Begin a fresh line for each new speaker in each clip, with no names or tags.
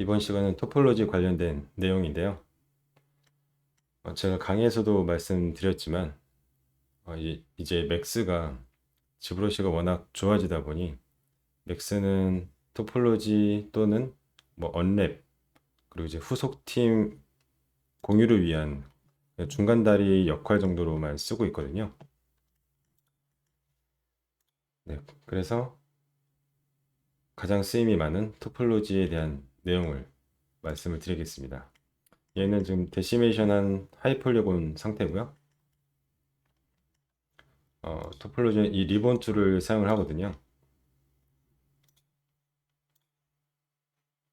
이번 시간은 토폴로지 관련된 내용인데요. 어, 제가 강의에서도 말씀드렸지만 어, 이- 이제 맥스가 지브러시가 워낙 좋아지다 보니 맥스는 토폴로지 또는 뭐 언랩 그리고 이제 후속팀 공유를 위한 중간 다리 역할 정도로만 쓰고 있거든요. 네, 그래서 가장 쓰임이 많은 토폴로지에 대한 내용을 말씀을 드리겠습니다. 얘는 지금 데시메이션한 하이폴리곤 상태고요. 어, 토폴로지는 이 리본 툴을 사용을 하거든요.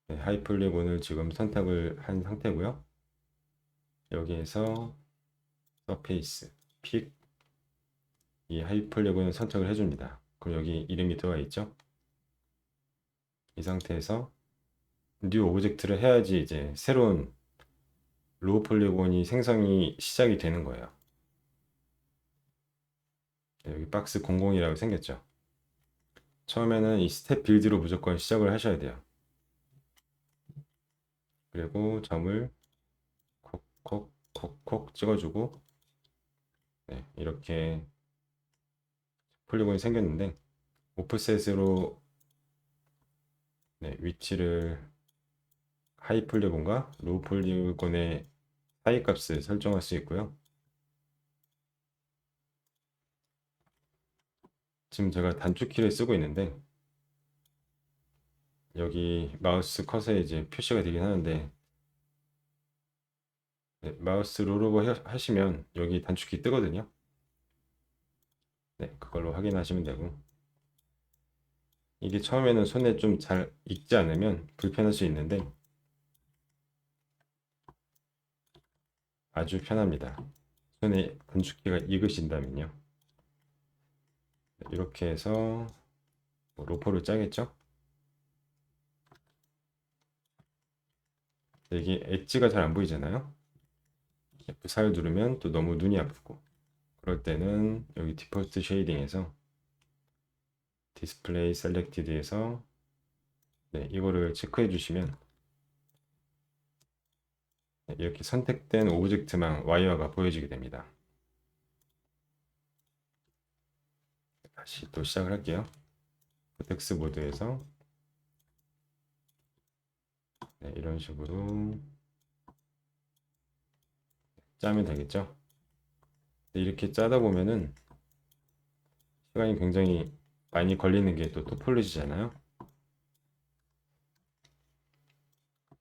네, 하이폴리곤을 지금 선택을 한 상태고요. 여기에서 서페이스, 픽, 이 하이폴리곤을 선택을 해줍니다. 그럼 여기 이름이 들어가 있죠? 이 상태에서 뉴 오브젝트를 해야지 이제 새로운 로우 폴리곤이 생성이 시작이 되는 거예요. 네, 여기 박스 00이라고 생겼죠. 처음에는 이 스텝 빌드로 무조건 시작을 하셔야 돼요. 그리고 점을 콕콕 콕콕 찍어주고 네, 이렇게 폴리곤이 생겼는데 오프셋으로 네, 위치를 하이 폴리곤과 로우 폴리곤의 사이 값을 설정할 수 있고요. 지금 제가 단축키를 쓰고 있는데 여기 마우스 컷에 이제 표시가 되긴 하는데 네, 마우스 롤오버 해- 하시면 여기 단축키 뜨거든요. 네, 그걸로 확인하시면 되고 이게 처음에는 손에 좀 잘 익지 않으면 불편할 수 있는데 아주 편합니다. 손에 단축키가 익으신다면요. 네, 이렇게 해서 뭐 로퍼를 짜겠죠? 네, 이게 엣지가 잘 안 보이잖아요. F4를 누르면 또 너무 눈이 아프고 그럴 때는 여기 디폴트 쉐이딩에서 디스플레이 셀렉티드에서 네, 이거를 체크해 주시면 네, 이렇게 선택된 오브젝트만 와이어가 보여지게 됩니다. 다시 또 시작을 할게요. 텍스 모드에서 네, 이런 식으로 짜면 되겠죠. 네, 이렇게 짜다 보면은 시간이 굉장히 많이 걸리는 게 또 토폴로지잖아요.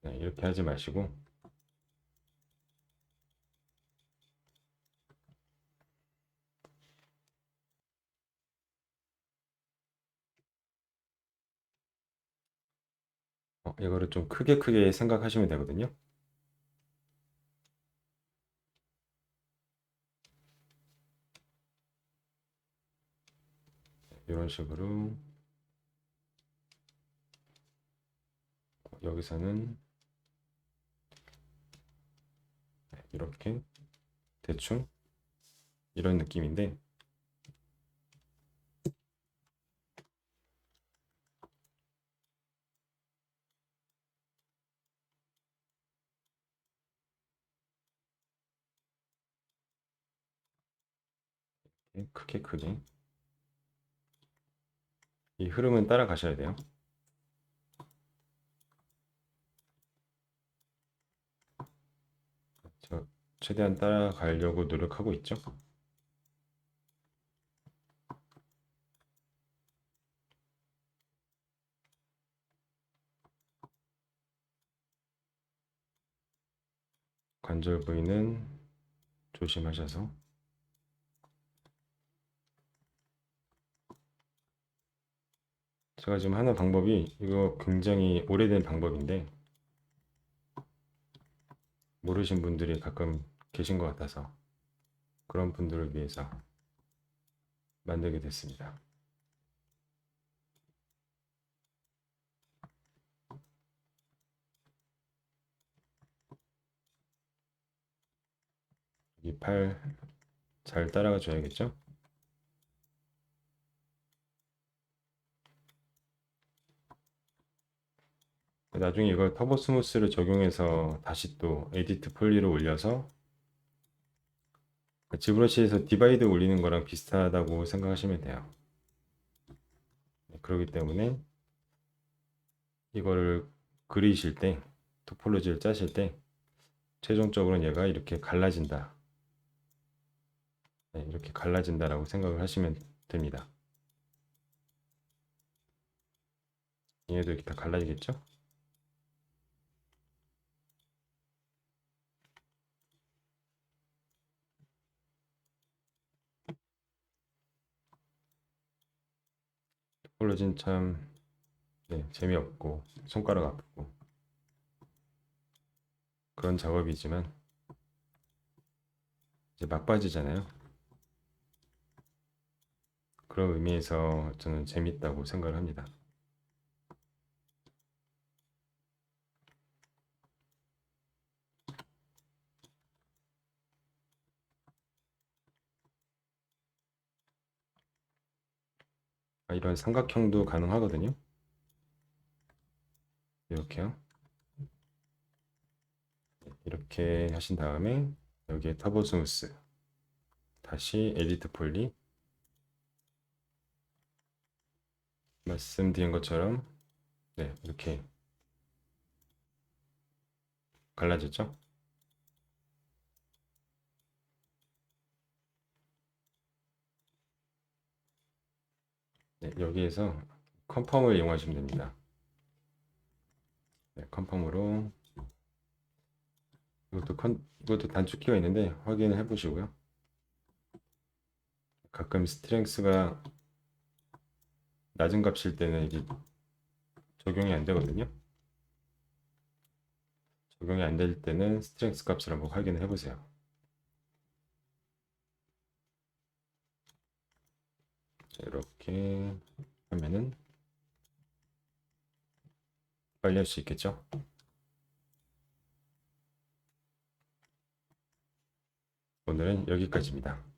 네, 이렇게 하지 마시고 어, 이거를 좀 크게 크게 생각하시면 되거든요. 이런 식으로 여기서는 이렇게 대충 이런 느낌인데 크게 크게 이 흐름은 따라가셔야 돼요. 저 최대한 따라가려고 노력하고 있죠. 관절 부위는 조심하셔서 제가 지금 하는 방법이 이거 굉장히 오래된 방법인데 모르신 분들이 가끔 계신 것 같아서 그런 분들을 위해서 만들게 됐습니다. 이 팔 잘 따라가 줘야겠죠? 나중에 이걸 터보 스무스를 적용해서 다시 또 에디트 폴리를 올려서 지브러시에서 디바이드 올리는 거랑 비슷하다고 생각하시면 돼요. 네, 그렇기 때문에 이거를 그리실 때 토폴로지를 짜실 때 최종적으로는 얘가 이렇게 갈라진다. 네, 이렇게 갈라진다라고 생각을 하시면 됩니다. 얘도 이렇게 다 갈라지겠죠? 토폴로지는 참 네, 재미없고 손가락 아프고 그런 작업이지만 이제 막바지잖아요. 그런 의미에서 저는 재밌다고 생각을 합니다. 이런 삼각형도 가능하거든요. 이렇게요. 이렇게 하신 다음에 여기에 터보 스무스 다시 에디트 폴리 말씀드린 것처럼 네 이렇게 갈라졌죠? 네, 여기에서 컨펌을 이용하시면 됩니다. 네, 컨펌으로 이것도 컨 이것도 단축키가 있는데 확인을 해 보시고요. 가끔 스트렝스가 낮은 값일 때는 이게 적용이 안 되거든요. 적용이 안 될 때는 스트렝스 값을 한번 확인을 해 보세요. 이렇게 하면은 빨리 할 수 있겠죠? 오늘은 여기까지입니다.